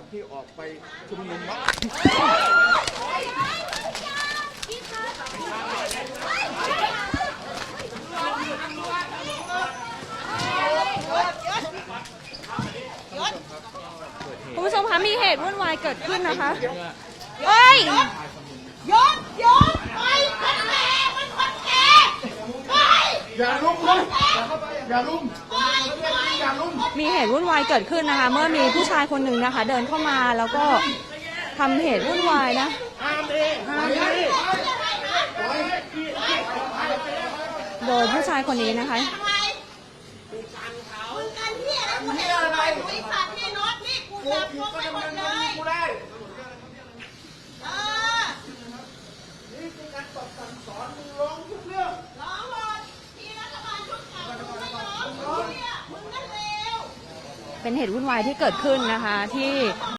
คนที่ออกไปชุมนุมวะคุณผู้ชมคะมีเหตุวุ่นวายเกิดขึ้นนะคะเอ้ยยกยกไปคนแก่มันคนแก่ไปอย่าลุมเลยอย่าลุมไปไปอย่าลุ มีเหตุวุ่นวายเกิดขึ้นนะคะ เมื่อมีผู้ชายคนหนึ่งนะคะ เดินเข้ามาแล้วก็ทำเหตุวุ่นวายนะโดยผู้ชายคนนี้นะคะมึงกันเฮียแล้วกูเห็นอะไรบริษัทนี่น็อตนี่กูจับพวไปหมดเลย กูได้ เออ นี่คือการตอบสั่งสอนมึงร้องทุกเรื่อง ร้องหมดที่รัฐบาลชุดเก่ามึงไม่ร้องมึงเนี่ยมึงนั่นเลว เป็นเหตุวุ่นวายที่เกิดขึ้นนะคะที่